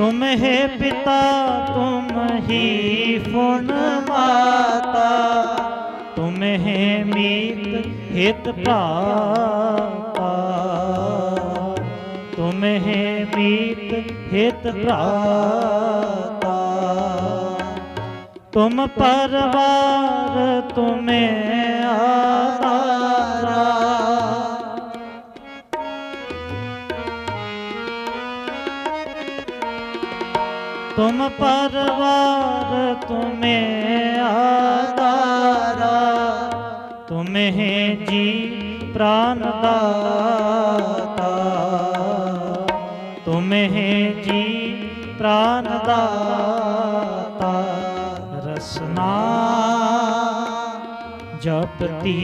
तुम है पिता, तुम ही फुन माता। तुम है मीत हित भ्राता तुम है मीत हित भ्राता तुम परवार तुम्हें ਤੁਮ ਪਰਵਾਰ ਤੁਮੇ ਆਦਾਰਾ ਤੁਮੇ ਜੀ ਪ੍ਰਾਨ ਦਾਤਾ ਤੁਮੇ ਜੀ ਪ੍ਰਾਨ ਦਾਤਾ ਰਸਨਾ ਜਪਤੀ